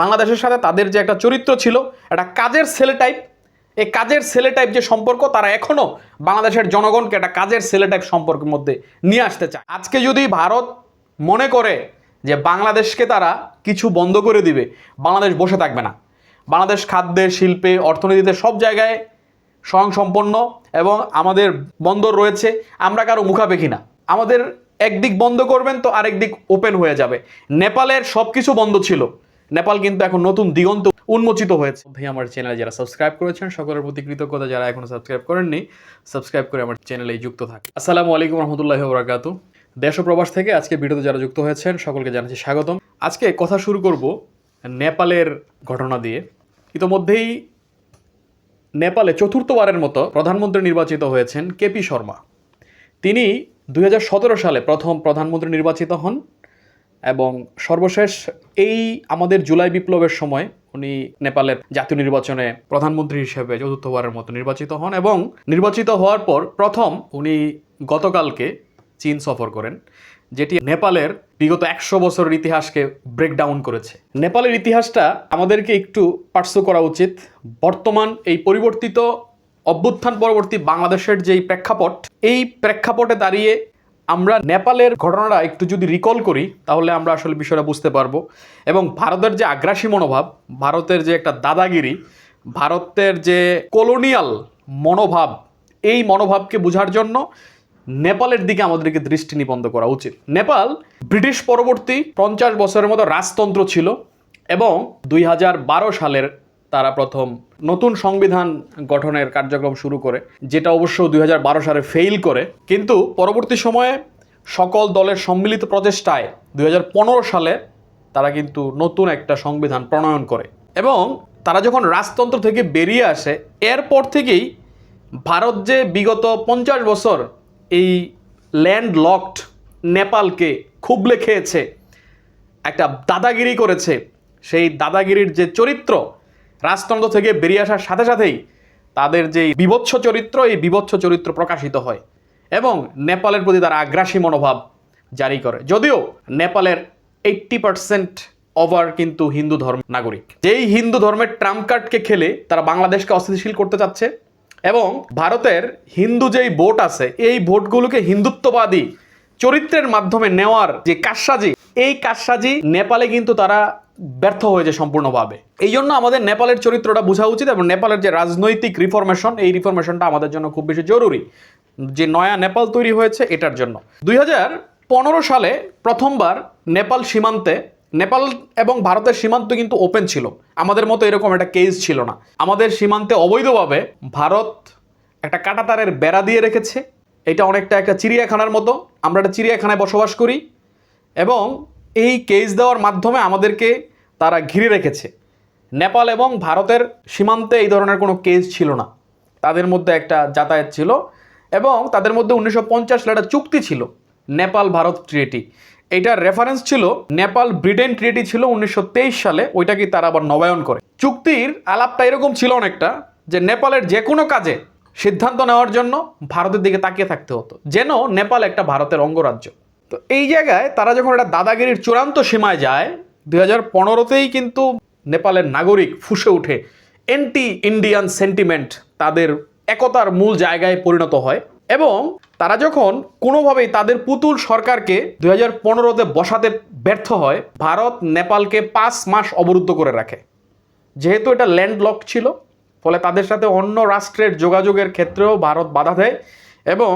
বাংলাদেশের সাথে তাদের যে একটা চরিত্র ছিল, একটা কাজের ছেলে টাইপ এই কাজের ছেলে টাইপ যে সম্পর্ক তারা এখনও বাংলাদেশের জনগণকে একটা কাজের ছেলে টাইপ সম্পর্কের মধ্যে নিয়ে আসতে চায়। আজকে যদি ভারত মনে করে যে বাংলাদেশকে তারা কিছু বন্ধ করে দিবে, বাংলাদেশ বসে থাকবে না। বাংলাদেশ খাদ্যে, শিল্পে, অর্থনীতিতে সব জায়গায় স্বয়ংসম্পন্ন এবং আমাদের বন্দর রয়েছে, আমরা কারও মুখাপেখি না। আমাদের একদিক বন্ধ করবেন তো আরেক দিক ওপেন হয়ে যাবে। নেপালের সব কিছু বন্ধ ছিল। নেপাল কিন্তু এখন নতুন দিগন্ত উন্মোচিত হয়েছে। আমার চ্যানেলে যারা সাবস্ক্রাইব করেছেন, সকলের প্রতি কৃতজ্ঞতা। যারা এখনও সাবস্ক্রাইব করেননি, সাবস্ক্রাইব করে আমার চ্যানেলে যুক্ত থাকে। আসসালামু আলাইকুম রহমতুল্লাহ বরাকাতু দেশ প্রবাস থেকে আজকে ভিডিওতে যারা যুক্ত হয়েছেন, সকলকে জানাচ্ছি স্বাগতম। আজকে কথা শুরু করব নেপালের ঘটনা দিয়ে। ইতোমধ্যেই নেপালে চতুর্থবারের মতো প্রধানমন্ত্রী নির্বাচিত হয়েছেন কেপি শর্মা। তিনি দু হাজার সতেরো সালে প্রথম প্রধানমন্ত্রী নির্বাচিত হন। এবং সর্বশেষ এই আমাদের জুলাই বিপ্লবের সময় উনি নেপালের জাতীয় নির্বাচনে প্রধানমন্ত্রী হিসেবে চতুর্থবারের মতো নির্বাচিত হন এবং নির্বাচিত হওয়ার পর প্রথম উনি গতকালকে চীন সফর করেন, যেটি নেপালের বিগত একশো বছরের ইতিহাসকে ব্রেকডাউন করেছে। নেপালের ইতিহাসটা আমাদেরকে একটু পার্শ্ব করা উচিত। বর্তমান এই পরিবর্তিত অভ্যুত্থান পরবর্তী বাংলাদেশের যেই প্রেক্ষাপট, এই প্রেক্ষাপটে দাঁড়িয়ে আমরা নেপালের ঘটনাটা একটু যদি রিকল করি, তাহলে আমরা আসলে বিষয়টা বুঝতে পারব। এবং ভারতের যে আগ্রাসী মনোভাব, ভারতের যে একটা দাদাগিরি, ভারতের যে কলোনিয়াল মনোভাব, এই মনোভাবকে বোঝার জন্য নেপালের দিকে আমাদেরকে দৃষ্টি নিবন্ধ করা উচিত। নেপাল ব্রিটিশ পরবর্তী পঞ্চাশ বছরের মতো রাজতন্ত্র ছিল এবং দুই হাজার বারো সালের তারা প্রথম নতুন সংবিধান গঠনের কার্যক্রম শুরু করে, যেটা অবশ্য দু হাজার বারো সালে ফেইল করে। কিন্তু পরবর্তী সময়ে সকল দলের সম্মিলিত প্রচেষ্টায় দু হাজার পনেরো সালে তারা কিন্তু নতুন একটা সংবিধান প্রণয়ন করে। এবং তারা যখন রাজতন্ত্র থেকে বেরিয়ে আসে, এরপর থেকেই ভারত যে বিগত পঞ্চাশ বছর এই ল্যান্ড লকড নেপালকে খুবলে খেয়েছে, একটা দাদাগিরি করেছে, সেই দাদাগিরির যে চরিত্র রাজতন্ত্র থেকে বেরিয়ে আসার সাথে সাথেই তাদের যে বিভৎস চরিত্র, এই বিভৎস চরিত্র প্রকাশিত হয় এবং নেপালের প্রতি তারা আগ্রাসী মনোভাব জারি করে। যদিও নেপালের এইট্টি পার্সেন্ট ওভার কিন্তু হিন্দু ধর্ম নাগরিক। যেই হিন্দু ধর্মের ট্রাম্প কার্ডকে খেলে তারা বাংলাদেশকে অস্থিতিশীল করতে চাচ্ছে এবং ভারতের হিন্দু যেই ভোট আছে, এই ভোটগুলোকে হিন্দুত্ববাদী চরিত্রের মাধ্যমে নেওয়ার যে কারসাজি, এই কারসাজি নেপালে কিন্তু তারা ব্যর্থ হয়েছে সম্পূর্ণভাবে। এই জন্য আমাদের নেপালের চরিত্রটা বোঝা উচিত এবং নেপালের যে রাজনৈতিক রিফরমেশন এই রিফরমেশনটা আমাদের জন্য খুব বেশি জরুরি। যে নয়া নেপাল তৈরি হয়েছে, এটার জন্য। দুই সালে প্রথমবার নেপাল সীমান্তে, নেপাল এবং ভারতের সীমান্ত কিন্তু ওপেন ছিল। আমাদের মতো এরকম একটা কেস ছিল না। আমাদের সীমান্তে অবৈধভাবে ভারত একটা কাটাতারের বেড়া দিয়ে রেখেছে। এটা অনেকটা একটা চিড়িয়াখানার মতো। আমরা একটা চিড়িয়াখানায় বসবাস করি এবং এই কেস দেওয়ার মাধ্যমে আমাদেরকে তারা ঘিরে রেখেছে। নেপাল এবং ভারতের সীমান্তে এই ধরনের কোনো কেস ছিল না। তাদের মধ্যে একটা যাতায়াত ছিল এবং তাদের মধ্যে উনিশশো পঞ্চাশ সালে একটা চুক্তি ছিল নেপাল ভারত ট্রিটি এইটার রেফারেন্স ছিল নেপাল ব্রিটেন ট্রিটি ছিল উনিশশো তেইশ সালে ওইটাকে তারা আবার নবায়ন করে। চুক্তির আলাপটা এরকম ছিল অনেকটা যে নেপালের যে কোনো কাজে সিদ্ধান্ত নেওয়ার জন্য ভারতের দিকে তাকিয়ে থাকতে হতো, যেন নেপাল একটা ভারতের অঙ্গরাজ্য। তো এই জায়গায় তারা যখন একটা দাদাগিরির চূড়ান্ত সীমায় যায় দুই হাজার পনেরোতেই কিন্তু নেপালের নাগরিক ফুসে উঠে অ্যান্টি ইন্ডিয়ান সেন্টিমেন্ট তাদের একতার মূল জায়গায় পরিণত হয় এবং তারা যখন কোনোভাবেই তাদের পুতুল সরকারকে দুই হাজার পনেরোতে বসাতে ব্যর্থ হয়, ভারত নেপালকে পাঁচ মাস অবরুদ্ধ করে রাখে। যেহেতু এটা ল্যান্ডলক ছিল, ফলে তাদের সাথে অন্য রাষ্ট্রের যোগাযোগের ক্ষেত্রেও ভারত বাধা দেয় এবং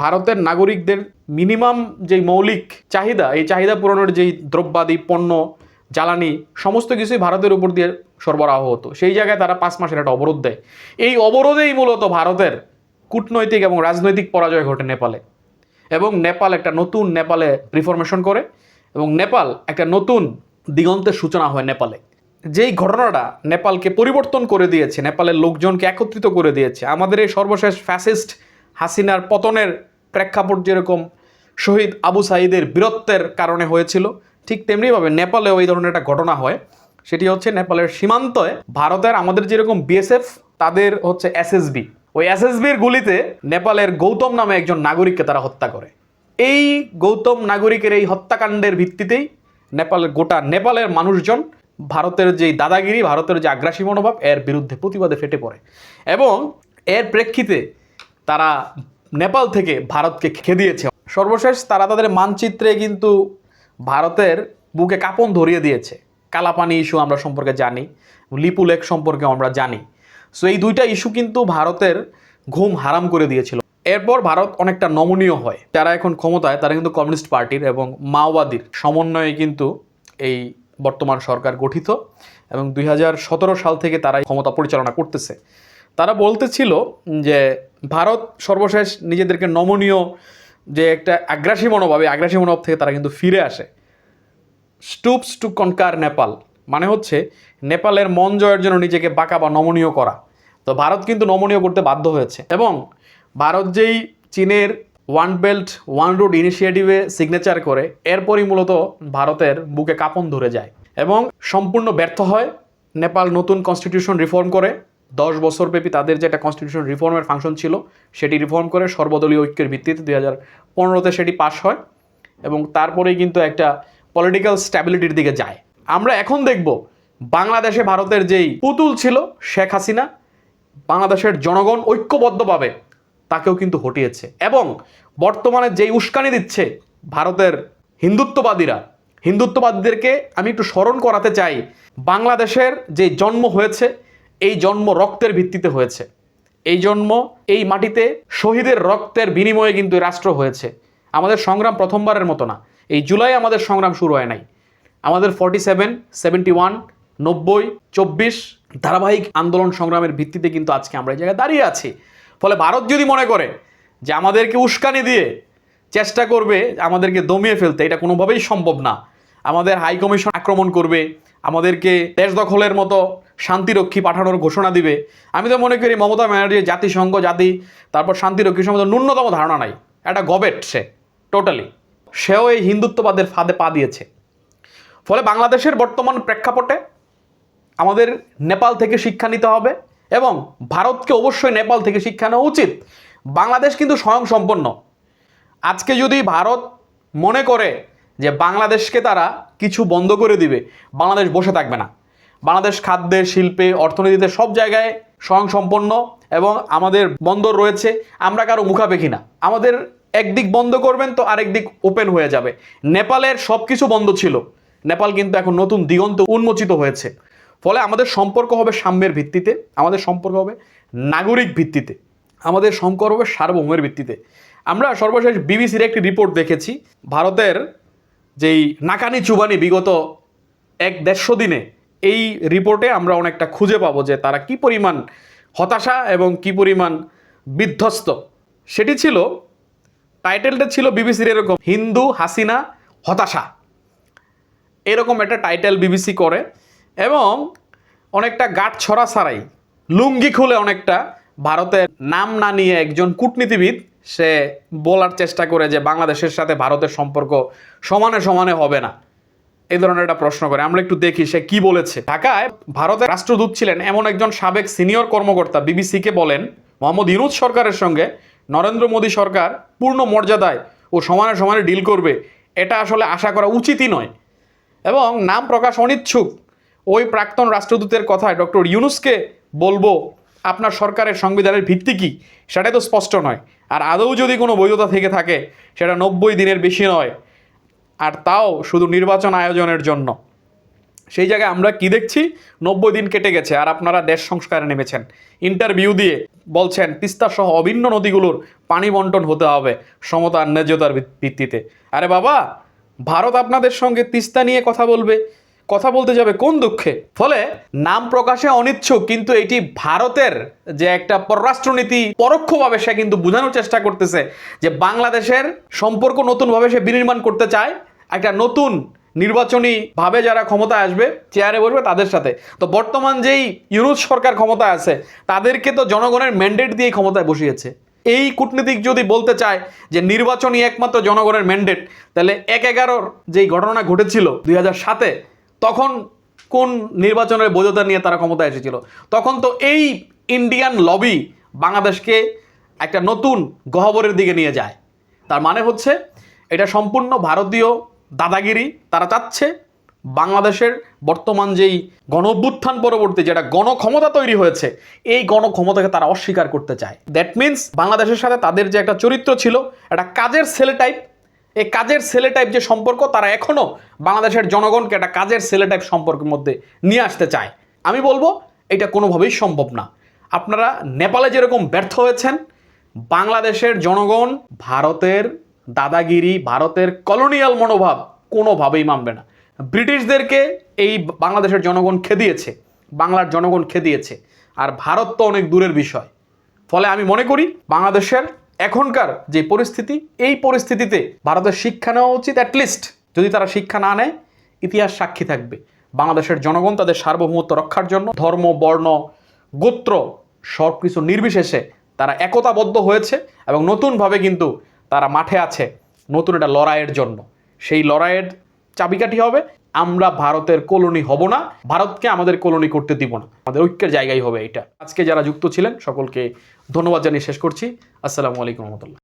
ভারতের নাগরিকদের মিনিমাম যেই মৌলিক চাহিদা, এই চাহিদা পূরণের যেই দ্রব্যাদি, পণ্য জ্বালানি, সমস্ত কিছুই ভারতের উপর দিয়ে সরবরাহ হতো। সেই জায়গায় তারা পাঁচ মাসের একটা অবরোধ দেয়। এই অবরোধেই মূলত ভারতের কূটনৈতিক এবং রাজনৈতিক পরাজয় ঘটে নেপালে। এবং নেপাল একটা নতুন নেপালে রিফরমেশন করে এবং নেপাল একটা নতুন দিগন্তের সূচনা হয় নেপালে। যেই ঘটনাটা নেপালকে পরিবর্তন করে দিয়েছে, নেপালের লোকজনকে একত্রিত করে দিয়েছে, আমাদের এই সর্বশেষ ফ্যাসিস্ট হাসিনার পতনের প্রেক্ষাপট যেরকম শহীদ আবু সাইদের বীরত্বের কারণে হয়েছিল ঠিক তেমনিভাবে নেপালেও এই ধরনের একটা ঘটনা হয়। সেটি হচ্ছে নেপালের সীমান্তে ভারতের আমাদের যেরকম বিএসএফ তাদের হচ্ছে এসএসবি ওই এসএসবির গুলিতে নেপালের গৌতম নামে একজন নাগরিককে তারা হত্যা করে। এই গৌতম নাগরিকের এই হত্যাকাণ্ডের ভিত্তিতেই নেপালের গোটা নেপালের মানুষজন ভারতের যে দাদাগিরি, ভারতের যে আগ্রাসী মনোভাব, এর বিরুদ্ধে প্রতিবাদে ফেটে পড়ে। এবং এর প্রেক্ষিতে তারা নেপাল থেকে ভারতকে খেয়ে দিয়েছে সর্বশেষ তারা তাদের মানচিত্রে কিন্তু ভারতের বুকে কাপন ধরিয়ে দিয়েছে। কালাপানি ইস্যু আমরা সম্পর্কে জানি, লিপু লেক সম্পর্কে আমরা জানি। সো এই দুইটা ইস্যু কিন্তু ভারতের ঘুম হারাম করে দিয়েছিল। এরপর ভারত অনেকটা নমনীয় হয়। যারা এখন ক্ষমতায়, তারা কিন্তু কমিউনিস্ট পার্টির এবং মাওবাদীর সমন্বয়ে কিন্তু এই বর্তমান সরকার গঠিত এবং দুই হাজার সতেরো সাল থেকে তারা ক্ষমতা পরিচালনা করতেছে। তারা বলতেছিল যে, ভারত সর্বশেষ নিজেদেরকে নমনীয় যে একটা আগ্রাসী মনোভাব আগ্রাসী মনোভাব থেকে তারা কিন্তু ফিরে আসে। স্টুপস টু কনকার নেপাল মানে হচ্ছে নেপালের মন জয়ের জন্য নিজেকে বাঁকা বা নমনীয় করা। তো ভারত কিন্তু নমনীয় করতে বাধ্য হয়েছে এবং ভারত যেই চীনের ওয়ান বেল্ট, ওয়ান রোড ইনিশিয়েটিভে সিগনেচার করে, এরপরই মূলত ভারতের বুকে কাপন ধরে যায় এবং সম্পূর্ণ ব্যর্থ হয়। নেপাল নতুন কনস্টিটিউশন রিফর্ম করে দশ বছরব্যাপী তাদের যে একটা কনস্টিটিউশন রিফর্মের ফাংশন ছিল, সেটি রিফর্ম করে সর্বদলীয় ঐক্যের ভিত্তিতে দুই হাজার পনেরোতে সেটি পাশ হয় এবং তারপরেই কিন্তু একটা পলিটিক্যাল স্ট্যাবিলিটির দিকে যায়। আমরা এখন দেখব বাংলাদেশে ভারতের যেই পুতুল ছিল শেখ হাসিনা, বাংলাদেশের জনগণ ঐক্যবদ্ধভাবে তাকেও কিন্তু হটিয়েছে এবং বর্তমানে যেই উস্কানি দিচ্ছে ভারতের হিন্দুত্ববাদীরা, হিন্দুত্ববাদীদেরকে আমি একটু স্মরণ করাতে চাই, বাংলাদেশের যে জন্ম হয়েছে এই জন্ম রক্তের ভিত্তিতে হয়েছে। এই জন্ম এই মাটিতে শহীদের রক্তের বিনিময়ে কিন্তু রাষ্ট্র হয়েছে। আমাদের সংগ্রাম প্রথমবারের মতো না। এই জুলাই আমাদের সংগ্রাম শুরু হয় নাই। আমাদের ফর্টি সেভেন সেভেন্টি ওয়ান নব্বই, চব্বিশ ধারাবাহিক আন্দোলন সংগ্রামের ভিত্তিতে কিন্তু আজকে আমরা এই জায়গায় দাঁড়িয়ে আছি। ফলে ভারত যদি মনে করে যে আমাদেরকে উস্কানি দিয়ে চেষ্টা করবে, আমাদেরকে দমিয়ে ফেলতে, এটা কোনোভাবেই সম্ভব না। আমাদের হাই কমিশন আক্রমণ করবে, আমাদেরকে দেশ দখলের মতো শান্তিরক্ষী পাঠানোর ঘোষণা দিবে। আমি তো মনে করি মমতা ব্যানার্জি জাতিসংঘ, জাতি, তারপর শান্তিরক্ষী সম্বন্ধে ন্যূনতম ধারণা নাই। একটা গবেট সে, টোটালি। সেও এই হিন্দুত্ববাদের ফাঁদে পা দিয়েছে। ফলে বাংলাদেশের বর্তমান প্রেক্ষাপটে আমাদের নেপাল থেকে শিক্ষা নিতে হবে এবং ভারতকে অবশ্যই নেপাল থেকে শিক্ষা নেওয়া উচিত। বাংলাদেশ কিন্তু স্বয়ংসম্পন্ন। আজকে যদি ভারত মনে করে যে বাংলাদেশকে তারা কিছু বন্ধ করে দিবে, বাংলাদেশ বসে থাকবে না। বাংলাদেশ খাদ্যে, শিল্পে, অর্থনীতিতে সব জায়গায় স্বয়ংসম্পন্ন এবং আমাদের বন্দর রয়েছে। আমরা কারও মুখাপেখি না। আমাদের একদিক বন্ধ করবেন তো আরেক দিক ওপেন হয়ে যাবে। নেপালের সব কিছু বন্ধ ছিল। নেপাল কিন্তু এখন নতুন দিগন্ত উন্মোচিত হয়েছে। ফলে আমাদের সম্পর্ক হবে সাম্যের ভিত্তিতে। আমাদের সম্পর্ক হবে নাগরিক ভিত্তিতে। আমাদের সম্পর্ক হবে সার্বভৌমের ভিত্তিতে। আমরা সর্বশেষ বিবিসির একটি রিপোর্ট দেখেছি। ভারতের যেই নাকানি চুবানি বিগত এক দেড়শো দিনে এই রিপোর্টে আমরা অনেকটা খুঁজে পাবো যে তারা কি পরিমাণ হতাশা এবং কি পরিমাণ বিধ্বস্ত। সেটি ছিল টাইটেলটা ছিল বিবিসির এরকম, হিন্দু হাসিনা হতাশা। এরকম একটা টাইটেল বিবিসি করে এবং অনেকটা গাঁট ছড়া ছাড়াই, লুঙ্গি খুলে অনেকটা ভারতের নাম না নিয়ে একজন কূটনীতিবিদ, সে বলার চেষ্টা করে যে বাংলাদেশের সাথে ভারতের সম্পর্ক সমানে সমানে হবে না। এই ধরনের একটা প্রশ্ন করে। আমরা একটু দেখি সে কি বলেছে। ঢাকায় ভারতের রাষ্ট্রদূত ছিলেন এমন একজন সাবেক সিনিয়র কর্মকর্তা বিবিসিকে বলেন, মোহাম্মদ ইউনুস সরকারের সঙ্গে নরেন্দ্র মোদী সরকার পূর্ণ মর্যাদায় ও সমানে সমানে ডিল করবে, এটা আসলে আশা করা উচিতই নয়। এবং নাম প্রকাশ অনিচ্ছুক। ওই প্রাক্তন রাষ্ট্রদূতের কথায় ডক্টর ইউনুসকে বলব, আপনার সরকারের সংবিধানের ভিত্তি কী? সেটাই তো স্পষ্ট নয়। আর আদৌ যদি কোনো বৈধতা থেকে থাকে, সেটা নব্বই দিনের বেশি নয়। আর তাও শুধু নির্বাচন আয়োজনের জন্য। সেই জায়গায় আমরা কি দেখছি? নব্বই দিন কেটে গেছে আর আপনারা দেশ সংস্কারে নেমেছেন। ইন্টারভিউ দিয়ে বলছেন, তিস্তা সহ অভিন্ন নদীগুলোর পানি বন্টন হতে হবে সমতা ন্যায্যতার ভিত- ভিত্তিতে। আরে বাবা, ভারত আপনাদের সঙ্গে তিস্তা নিয়ে কথা বলবে, কথা বলতে যাবে কোন দুঃখে? ফলে নাম প্রকাশে অনিচ্ছুক, কিন্তু এটি ভারতের যে একটা পররাষ্ট্রনীতি পরোক্ষভাবে সে কিন্তু বোঝানোর চেষ্টা করতেছে যে বাংলাদেশের সম্পর্ক নতুনভাবে সে বিনির্মাণ করতে চায় একটা নতুন নির্বাচনী ভাবে যারা ক্ষমতায় আসবে চেয়ারে বসবে তাদের সাথে। তো বর্তমান যেই ইউনুস সরকার ক্ষমতায় আছে, তাদেরকে তো জনগণের ম্যান্ডেট দিয়ে ক্ষমতায় বসিয়েছে। এই কূটনীতিক যদি বলতে চায় যে নির্বাচনই একমাত্র জনগণের ম্যান্ডেট তাহলে এক এগারোর যেই ঘটনা ঘটেছিল দুই সাতে, তখন কোন নির্বাচনের বৈধতা নিয়ে তারা ক্ষমতায় এসেছিল? তখন তো এই ইন্ডিয়ান লবি বাংলাদেশকে একটা নতুন গহ্বরের দিকে নিয়ে যায়। তার মানে হচ্ছে, এটা সম্পূর্ণ ভারতীয় দাদাগিরি তারা চাচ্ছে বাংলাদেশের বর্তমান যেই গণ অভ্যুত্থান পরবর্তী যেটা গণক্ষমতা তৈরি হয়েছে, এই গণক্ষমতাকে তারা অস্বীকার করতে চায়। দ্যাট মিন্স বাংলাদেশের সাথে তাদের যে একটা চরিত্র ছিল, একটা কাজের ছেলে টাইপ এই কাজের ছেলে টাইপ যে সম্পর্ক তারা এখনও বাংলাদেশের জনগণকে একটা কাজের ছেলে টাইপ সম্পর্কের মধ্যে নিয়ে আসতে চায়। আমি বলব, এটা কোনোভাবেই সম্ভব না। আপনারা নেপালে যেরকম ব্যর্থ হয়েছেন, বাংলাদেশের জনগণ ভারতের দাদাগিরি ভারতের কলোনিয়াল মনোভাব কোনোভাবেই মানবে না। ব্রিটিশদেরকে এই বাংলাদেশের জনগণ খেদিয়েছে, বাংলার জনগণ খেদিয়েছে, আর ভারত তো অনেক দূরের বিষয়। ফলে আমি মনে করি বাংলাদেশের এখনকার যে পরিস্থিতি, এই পরিস্থিতিতে ভারতের শিক্ষা নেওয়া উচিত অ্যাটলিস্ট যদি তারা শিক্ষা না নেয়, ইতিহাস সাক্ষী থাকবে। বাংলাদেশের জনগণ তাদের সার্বভৌমত্ব রক্ষার জন্য ধর্ম, বর্ণ, গোত্র সব কিছু নির্বিশেষে তারা একতাবদ্ধ হয়েছে এবং নতুনভাবে কিন্তু তারা মাঠে আছে নতুন একটা লড়াইয়ের জন্য। সেই লড়াইয়ের চাবিকাঠি হবে, আমরা ভারতের কলোনি হব না, ভারতকে আমাদের কলোনি করতে দিব না। আমাদের ঐক্যের জায়গায় হবে এটা আজকে যারা যুক্ত ছিলেন, সকলকে ধন্যবাদ জানিয়ে শেষ করছি। আসসালামু আলাইকুম রহমতুল্লাহ।